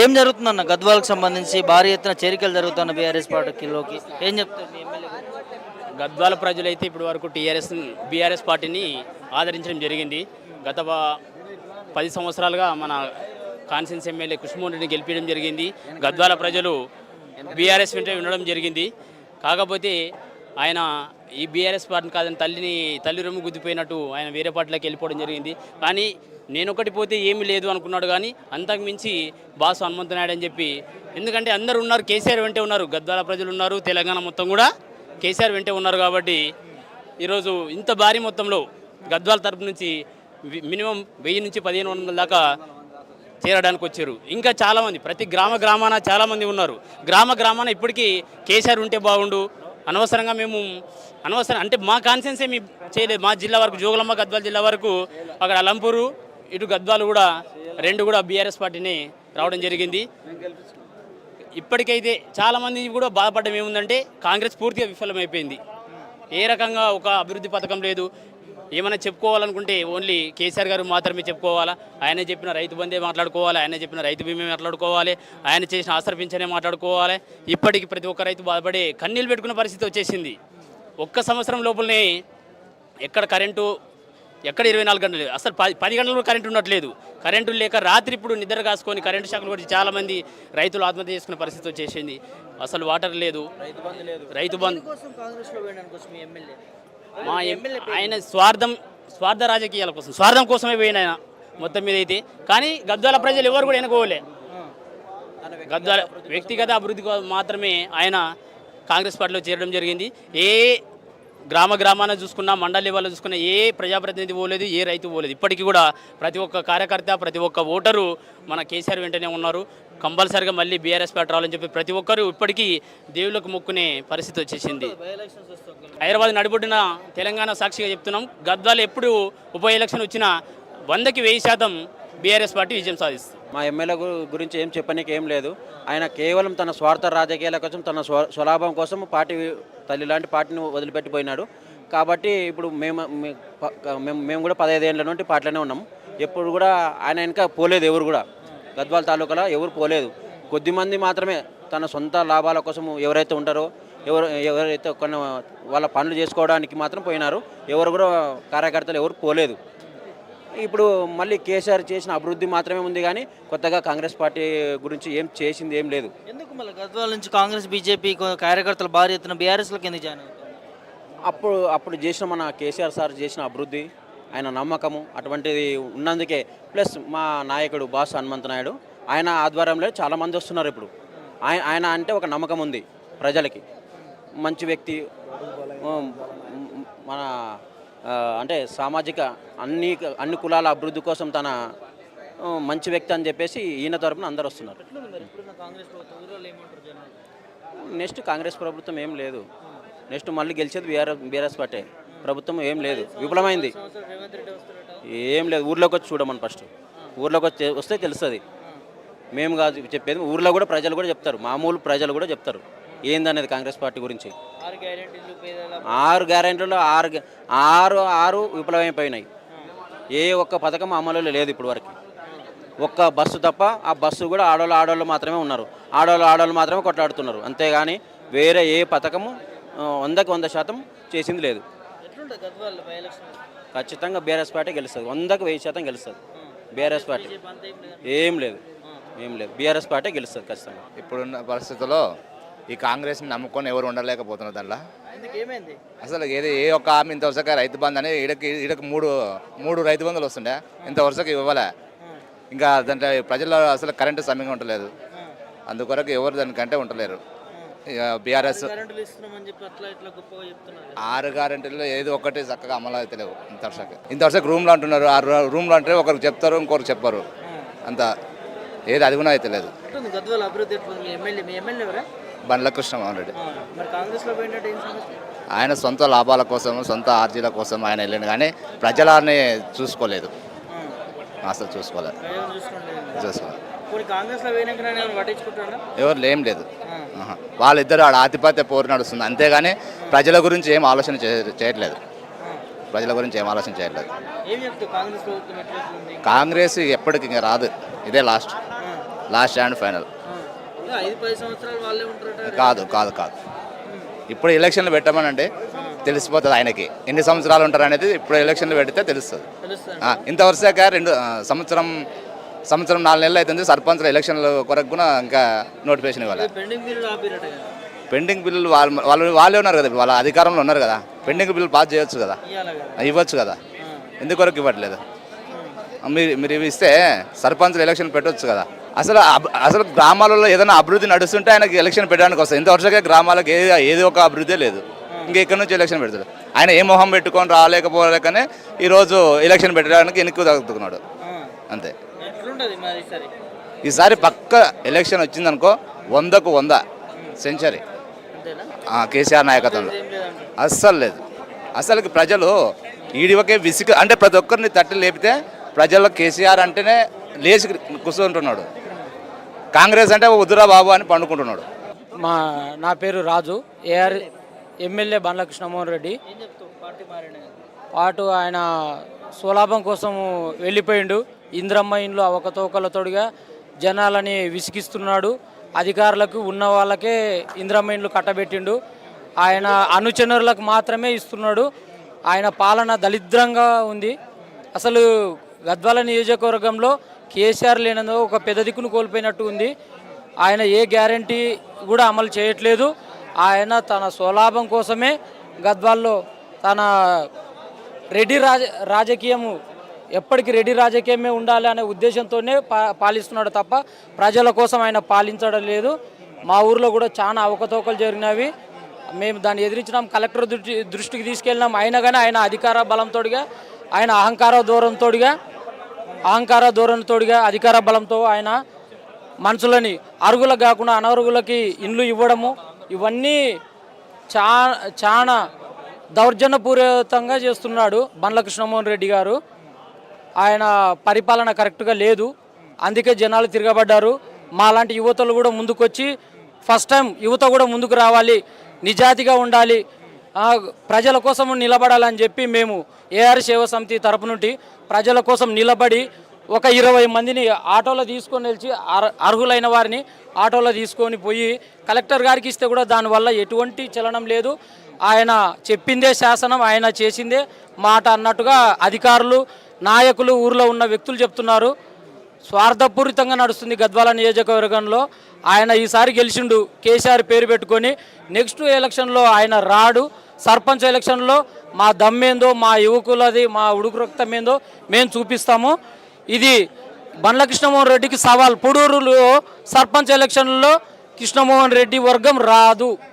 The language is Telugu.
ఏం జరుగుతుందన్న? గద్వాలకు సంబంధించి భారీ ఎత్తున చేరికలు జరుగుతున్న బీఆర్ఎస్ పార్టీలోకి. ఏం చెప్తారు గద్వాల ప్రజలైతే ఇప్పటి వరకు టీఆర్ఎస్ బీఆర్ఎస్ పార్టీని ఆదరించడం జరిగింది. గత పది సంవత్సరాలుగా మన కాన్సెన్స్ ఎమ్మెల్యే కృష్ణమోహన్ రెడ్డిని గెలిపించడం జరిగింది. గద్వాల ప్రజలు బీఆర్ఎస్ వెంట ఉండడం జరిగింది. కాకపోతే ఆయన ఈ బీఆర్ఎస్ పార్టీని కాదని తల్లిని తల్లి రొమ్ము గుద్దిపోయినట్టు ఆయన వేరే పార్టీలోకి వెళ్ళిపోవడం జరిగింది. కానీ నేను ఒకటి పోతే ఏమీ లేదు అనుకున్నాడు కానీ అంతకు మించి బాసు హనుమంతనాయుడు అని చెప్పి. ఎందుకంటే అందరు ఉన్నారు కేసీఆర్ వెంటే ఉన్నారు గద్వాల ప్రజలు ఉన్నారు తెలంగాణ మొత్తం కూడా కేసీఆర్ వెంటే ఉన్నారు కాబట్టి ఈరోజు ఇంత భారీ మొత్తంలో గద్వాల తరపు నుంచి మినిమం వెయ్యి నుంచి పదిహేను వందల దాకా చేరడానికి వచ్చారు. ఇంకా చాలామంది ప్రతి గ్రామ గ్రామాన చాలామంది ఉన్నారు. గ్రామ గ్రామాన ఇప్పటికీ కేసీఆర్ ఉంటే బాగుండు. అనవసరంగా మేము అనవసరం అంటే మా కాన్సెన్స్ ఏమి చేయలేదు. మా జిల్లా వరకు జోగులమ్మ గద్వాల జిల్లా వరకు అక్కడ అలంపూరు ఇటు గద్వాలు కూడా రెండు కూడా బీఆర్ఎస్ పార్టీని రావడం జరిగింది. ఇప్పటికైతే చాలామంది కూడా బాధపడడం ఏముందంటే కాంగ్రెస్ పూర్తిగా విఫలమైపోయింది. ఏ రకంగా ఒక అభివృద్ధి పథకం లేదు. ఏమైనా చెప్పుకోవాలనుకుంటే ఓన్లీ కేసీఆర్ గారు మాత్రమే చెప్పుకోవాలా. ఆయన చెప్పిన రైతు బందే మాట్లాడుకోవాలి ఆయన చెప్పిన రైతు బీమే మాట్లాడుకోవాలి ఆయన చేసిన ఆసర మాట్లాడుకోవాలి. ఇప్పటికి ప్రతి ఒక్క రైతు బాధపడే కన్నీళ్ళు పెట్టుకున్న పరిస్థితి వచ్చేసింది. ఒక్క సంవత్సరం లోపలనే ఎక్కడ కరెంటు ఎక్కడ ఇరవై నాలుగు గంటలు లేదు. అసలు పది పది గంటలు కూడా కరెంటు ఉండట్లేదు కరెంటు లేక రాత్రి ఇప్పుడు నిద్ర కాసుకొని కరెంటు షాకులు కొట్టి చాలామంది రైతులు ఆత్మహత్య చేసుకునే పరిస్థితి వచ్చేసింది. అసలు వాటర్ లేదు. రైతు బంధు మీ ఆయన స్వార్థం స్వార్థ రాజకీయాల కోసం స్వార్థం కోసమే పోయిన ఆయన మొత్తం మీద అయితే. కానీ గద్వాల ప్రజలు ఎవరు కూడా ఎన్నుకోలే. గద్వాల వ్యక్తిగత అభివృద్ధి మాత్రమే ఆయన కాంగ్రెస్ పార్టీలో చేరడం జరిగింది. ఏ గ్రామ గ్రామాన చూసుకున్నా మండల లెవెల్లో చూసుకున్నా ఏ ప్రజాప్రతినిధి పోలేదు ఏ రైతు పోలేదు. ఇప్పటికీ కూడా ప్రతి ఒక్క కార్యకర్త ప్రతి ఒక్క ఓటరు మన కేసీఆర్ వెంటనే ఉన్నారు. కంపల్సరిగా మళ్ళీ బీఆర్ఎస్ పార్టీ రావాలని చెప్పి ప్రతి ఒక్కరు ఇప్పటికీ దేవుళ్ళకు మొక్కునే పరిస్థితి వచ్చేసింది. హైదరాబాద్ నడిబొడ్డిన తెలంగాణ సాక్షిగా చెప్తున్నాం గద్వాలు ఎప్పుడు ఉప ఎలక్షన్ వచ్చినా వందకి వెయ్యి శాతం బీఆర్ఎస్ పార్టీ విజయం సాధిస్తుంది. మా ఎమ్మెల్యే గురించి ఏం చెప్పనీకి ఏం లేదు. ఆయన కేవలం తన స్వార్థ రాజకీయాల కోసం తన స్వ స్వలాభం కోసం పార్టీ తల్లి లాంటి పార్టీని వదిలిపెట్టిపోయినాడు. కాబట్టి ఇప్పుడు మేము మేము మేము కూడా పదహైదు ఏళ్ళ నుండి పార్టీలోనే ఉన్నాం. ఎప్పుడు కూడా ఆయన వెనక పోలేదు ఎవరు కూడా. గద్వాల తాలూకాలో ఎవరు పోలేదు. కొద్దిమంది మాత్రమే తన సొంత లాభాల కోసం ఎవరైతే ఉంటారో ఎవరు ఎవరైతే కొన్ని వాళ్ళ పనులు చేసుకోవడానికి మాత్రం పోయినారు. ఎవరు కూడా కార్యకర్తలు ఎవరు పోలేదు. ఇప్పుడు మళ్ళీ కేసీఆర్ చేసిన అభివృద్ధి మాత్రమే ఉంది కానీ కొత్తగా కాంగ్రెస్ పార్టీ గురించి ఏం చేసింది ఏం లేదు. ఎందుకు మళ్ళీ గద్వాల నుంచి కాంగ్రెస్ బీజేపీ కార్యకర్తలు భారీ ఎత్తున బీఆర్ఎస్లోకి ఎందుకు జాయిన్ అప్పుడు అప్పుడు చేసిన మన కేసీఆర్ సార్ చేసిన అభివృద్ధి ఆయన నమ్మకము అటువంటిది ఉన్నందుకే. ప్లస్ మా నాయకుడు బాస్ హనుమంత నాయుడు ఆయన ఆధ్వర్యంలో చాలామంది వస్తున్నారు ఇప్పుడు. ఆయన ఆయన అంటే ఒక నమ్మకం ఉంది ప్రజలకి. మంచి వ్యక్తి మన అంటే సామాజిక అన్ని అన్ని కులాల అభివృద్ధి కోసం తన మంచి వ్యక్తి అని చెప్పేసి ఈయన తరపున అందరు వస్తున్నారు. నెక్స్ట్ కాంగ్రెస్ ప్రభుత్వం ఏం లేదు. నెక్స్ట్ మళ్ళీ గెలిచేది బీఆర్ఎస్ బీఆర్ఎస్ పార్టీ. ప్రభుత్వం ఏం లేదు. విఫలమైంది. ఏం లేదు. ఊర్లోకి వచ్చి చూడమని ఫస్ట్. ఊర్లోకి వచ్చి వస్తే తెలుస్తుంది. మేము కాదు చెప్పేది. ఊర్లో కూడా ప్రజలు కూడా చెప్తారు. మామూలు ప్రజలు కూడా చెప్తారు. ఏందనేది కాంగ్రెస్ పార్టీ గురించి? ఆరు గ్యారెంటీలు పేదల ఆరు గ్యారెంటీలో ఆరు ఆరు విఫలమైపోయినాయి. ఏ ఒక్క పథకం అమలులో లేదు ఇప్పుడు వరకు ఒక్క బస్సు తప్ప ఆ బస్సు కూడా ఆడవాళ్ళు ఆడవాళ్ళు మాత్రమే ఉన్నారు. ఆడవాళ్ళు ఆడవాళ్ళు మాత్రమే కొట్లాడుతున్నారు. అంతేగాని వేరే ఏ పథకము వందకి వంద శాతం చేసింది లేదు. ఖచ్చితంగా బీఆర్ఎస్ పార్టీ గెలుస్తుంది. వందకు వెయ్యి శాతం గెలుస్తుంది. బీఆర్ఎస్ పార్టీ. ఏం లేదు. ఏం లేదు. బీఆర్ఎస్ పార్టీ గెలుస్తుంది ఖచ్చితంగా. ఇప్పుడున్న పరిస్థితుల్లో ఈ కాంగ్రెస్ని నమ్ముకొని ఎవరు ఉండలేకపోతున్నారు దాంట్లో అసలు ఏది ఏ ఒక్క హామీ ఇంత వరుసగా రైతు బంధు అని ఈడకి ఈడకి మూడు మూడు రైతు బంధులు వస్తుండే. ఇంత వరుసగా ఇవ్వలే. ఇంకా దాంట్లో ప్రజల్లో అసలు కరెంటు సమయంగా ఉండలేదు. అందుకొరకు ఎవరు దానికంటే ఉండలేరు. ఇక బీఆర్ఎస్. ఆరు గ్యారెంటీల్లో ఏదో ఒకటి చక్కగా అమలు అయితే లేవు ఇంత వరుసగా. ఇంత వరుసగా రూమ్లో అంటున్నారు. ఆరు రూమ్లో అంటే ఒకరికి చెప్తారు ఇంకొకరికి చెప్పరు. అంత ఏది అది కూడా అయితే లేదు బండ్ల కృష్ణమోహన్ రెడ్డి ఆయన సొంత లాభాల కోసం సొంత ఆర్జీల కోసం ఆయన వెళ్ళిండు కానీ ప్రజలని చూసుకోలేదు. అసలు చూసుకోలేదు ఎవరు ఏం లేదు. వాళ్ళిద్దరు ఆడ ఆధిపత్య పోరు నడుస్తుంది. అంతేగాని ప్రజల గురించి ఏం ఆలోచన చేయట్లేదు. ప్రజల గురించి ఏం ఆలోచన చేయట్లేదు. కాంగ్రెస్ ఎప్పటికి ఇంకా రాదు. ఇదే లాస్ట్. Last and final. కాదు కాదు కాదు. ఇప్పుడు ఎలక్షన్లు పెట్టమనంటే తెలిసిపోతుంది ఆయనకి. ఎన్ని సంవత్సరాలు ఉంటారు అనేది ఇప్పుడు ఎలక్షన్లు పెడితే తెలుస్తుంది. ఇంత వరుసగా రెండు సంవత్సరం సంవత్సరం నాలుగు నెలలు అవుతుంది. సర్పంచ్ల ఎలక్షన్ల కొరకు కూడా ఇంకా నోటిఫికేషన్ ఇవ్వాలి. పెండింగ్ బిల్లులు వాళ్ళు వాళ్ళు వాళ్ళే ఉన్నారు కదా. వాళ్ళ అధికారంలో ఉన్నారు కదా. పెండింగ్ బిల్లు పాస్ చేయొచ్చు కదా. ఇవ్వచ్చు కదా. ఎందుకొరకు ఇవ్వట్లేదు? మీరు మీరు ఇవి ఇస్తే సర్పంచ్ ఎలక్షన్ పెట్టొచ్చు కదా. అసలు అసలు గ్రామాలలో ఏదైనా అభివృద్ధి నడుస్తుంటే ఆయనకి ఎలక్షన్ పెట్టడానికి వస్తుంది. ఇంత వరుసగా గ్రామాలకు ఏది ఏది ఒక అభివృద్ధి లేదు. ఇంకా ఇక్కడ నుంచి ఎలక్షన్ పెడతాడు? ఆయన ఏ మొహం పెట్టుకొని రాలేకపోలేకనే ఈరోజు ఎలక్షన్ పెట్టడానికి ఎన్నిక తగ్గుతున్నాడు అంతే. ఈసారి? పక్క ఎలక్షన్ వచ్చిందనుకో వందకు వంద సెంచరీ. కేసీఆర్ నాయకత్వంలో. అస్సలు లేదు. అసలుకి ప్రజలు ఈడివకే విసిగ అంటే ప్రతి ఒక్కరిని తట్టి లేపితే ప్రజల్లో కేసీఆర్ అంటేనే లేచి కూర్చుంటున్నాడు. కాంగ్రెస్ అంటే వద్దురా బాబు అని పండుకుంటున్నాడు. మా నా పేరు రాజు. AR MLA Bandla Krishnamohan Reddy. పాటు ఆయన స్వలాభం కోసం వెళ్ళిపోయిండు. ఇంద్రమ్మ ఇంట్లో అవకతవకలతోడిగా జనాలని విసిగిస్తున్నాడు. అధికారులకు ఉన్న వాళ్ళకే ఇంద్రమ్మ ఇండ్లు కట్టబెట్టిండు. ఆయన అనుచరులకు మాత్రమే ఇస్తున్నాడు. ఆయన పాలన దరిద్రంగా ఉంది. అసలు గద్వాల నియోజకవర్గంలో కేసీఆర్ లేనందు ఒక పెద్ద దిక్కును కోల్పోయినట్టు ఉంది. ఆయన ఏ గ్యారంటీ కూడా అమలు చేయట్లేదు. ఆయన తన స్వలాభం కోసమే గద్వాల్లో తన రెడ్డి రాజ రాజకీయము ఎప్పటికీ రెడ్డి రాజకీయమే ఉండాలి అనే ఉద్దేశంతోనే పా పాలిస్తున్నాడు తప్ప ప్రజల కోసం ఆయన పాలించడం లేదు. మా ఊర్లో కూడా చాలా అవకతవకలు జరిగినవి. మేము దాన్ని ఎదిరించినాం కలెక్టర్ దృష్టి దృష్టికి తీసుకెళ్ళినాం. అయినా కానీ ఆయన అధికార బలంతోడిగా ఆయన అహంకార దూరంతోడిగా అహంకార ధోరణితోడిగా అధికార బలంతో ఆయన మనుషులని అరుగులకు కాకుండా అనర్హులకి ఇండ్లు ఇవ్వడము ఇవన్నీ చా చాలా దౌర్జన్యపూరితంగా చేస్తున్నాడు బండ్ల కృష్ణమోహన్ రెడ్డి గారు. ఆయన పరిపాలన కరెక్ట్గా లేదు. అందుకే జనాలు తిరగబడ్డారు. మాలాంటి యువతలు కూడా ముందుకొచ్చి ఫస్ట్ టైం యువత కూడా ముందుకు రావాలి. నిజాతిగా ఉండాలి. ప్రజల కోసం నిలబడాలని చెప్పి మేము ఏఆర్ సేవ సమితి తరపు నుండి ప్రజల కోసం నిలబడి ఒక ఇరవై మందిని ఆటోలో తీసుకొని వెళ్ళి అర్- అర్హులైన వారిని ఆటోలో తీసుకొని పోయి కలెక్టర్ గారికి ఇస్తే కూడా దానివల్ల ఎటువంటి చలనం లేదు. ఆయన చెప్పిందే శాసనం ఆయన చేసిందే మాట అన్నట్టుగా అధికారులు నాయకులు ఊర్లో ఉన్న వ్యక్తులు చెప్తున్నారు. స్వార్థపూరితంగా నడుస్తుంది గద్వాల నియోజకవర్గంలో. ఆయన ఈసారి గెలిచిండు. కేసీఆర్ పేరు పెట్టుకొని నెక్స్ట్ ఎలక్షన్లో ఆయన రాడు. సర్పంచ్ ఎలక్షన్లో మా దమ్మేందో మా యువకులది మా ఉడుకు రక్తం ఏందో మేము చూపిస్తాము. ఇది బండ్ల కృష్ణమోహన్ రెడ్డికి సవాల్. పొడూరులో సర్పంచ్ ఎలక్షన్లో కృష్ణమోహన్ రెడ్డి వర్గం రాదు.